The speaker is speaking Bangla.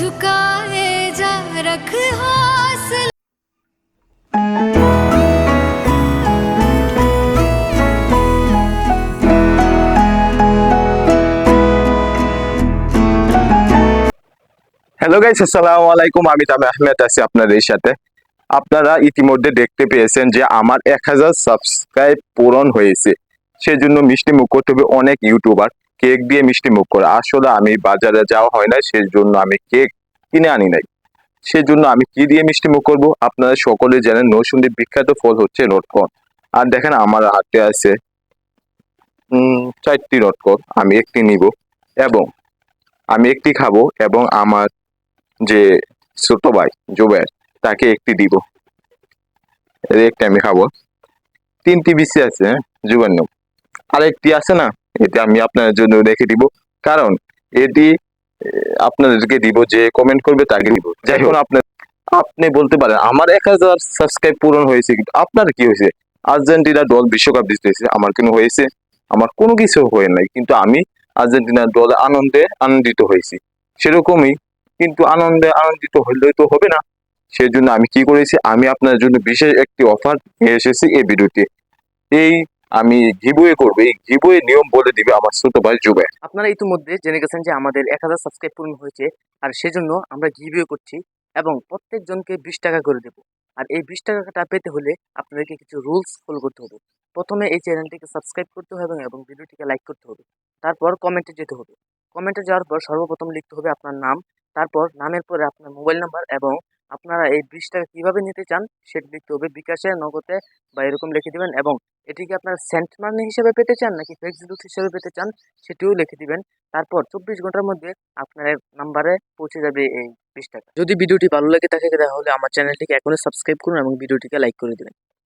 झुकाए जा रख हौसला হ্যালো গাইস আসসালামু আলাইকুম আমি তামি আহমেদ আছি আপনাদের সাথে আপনারা ইতিমধ্যে দেখতে পেয়েছেন যে আমার এক হাজার সাবস্ক্রাইব পূরণ হয়েছে সেজন্য মিষ্টি মুখ করতে হবে অনেক ইউটিউবার কেক দিয়ে মিষ্টি মুখ করে। আসলে আমি বাজারে যাওয়া হয় না সেই জন্য আমি কেক কিনে আনি নাই। সেজন্য আমি কি দিয়ে মিষ্টি মুখ করব? আপনারা সকলে জানেন নৌসুন্দির বিখ্যাত ফল হচ্ছে নটকন আর দেখেন আমার হাতে আছে চারটি নটকন আমি একটি নিব এবং আমি একটি খাব এবং আমার যে ছোট ভাই জুবের তাকে একটি দিব। একটি আমি খাব। তিনটি বিসি আছে হ্যাঁ, জুবের নাম। আর একটি আছে না এটি আমি আপনার জন্য রেখে দিব। কারণ এটি আপনাদেরকে দিব যে কমেন্ট করবে তাকে দিব। হোক আপনার আপনি বলতে পারেন, আমার এক হাজার সাবস্ক্রাইব পূরণ হয়েছে, কিন্তু আপনার কি হয়েছে? আর্জেন্টিনা দল বিশ্বকাপ জিতেছে আমার কেন হয়েছে, আমার কোনো কিছু হয়ে নাই, কিন্তু আমি আর্জেন্টিনার দলে আনন্দে আনন্দিত হয়েছি। সেরকমই, কিন্তু আনন্দে আনন্দিত হলে তো হবে না। সেজন্য আমি কি করেছি, আমি আপনার জন্য বিশেষ একটি অফার নিয়ে এসেছি এই ভিডিওতে। এই আমি গিবয়ে করব, এই গিবয়ে নিয়ম বলে দিবে আমার ছোট ভাই জুবে আপনারা ইতিমধ্যে জেনে গেছেন যে আমাদের এক হাজার সাবস্ক্রাইব পূরণ হয়েছে, আর সেজন্য আমরা গিভিও করছি এবং প্রত্যেকজনকে বিশ টাকা করে দেব। আর এই বিশ টাকাটা পেতে হলে আপনাদেরকে কিছু রুলস ফলো করতে হবে। প্রথমে এই চ্যানেলটিকে সাবস্ক্রাইব করতে হবে এবং ভিডিওটিকে লাইক করতে হবে। তারপর কমেন্টে যেতে হবে। কমেন্টে যাওয়ার পর সর্বপ্রথম লিখতে হবে আপনার নাম, তারপর নামের পরে আপনার মোবাইল নাম্বার এবং আপনারা এই ব্রিজটা কীভাবে নিতে চান, সেটি লিখতে হবে বিকাশে, নগদে বা এরকম লিখে দেবেন এবং এটিকে আপনারা সেন্ট মানি হিসেবে পেতে চান নাকি ফেসবুক হিসেবে পেতে চান, সেটিও লিখে দিবেন। তারপর চব্বিশ ঘণ্টার মধ্যে আপনার নাম্বারে পৌঁছে যাবে এই ব্রিজটা যদি ভিডিওটি ভালো লাগে থাকে তাহলে আমার চ্যানেলটিকে এখনই সাবস্ক্রাইব করুন এবং ভিডিওটিকে লাইক করে দেবেন।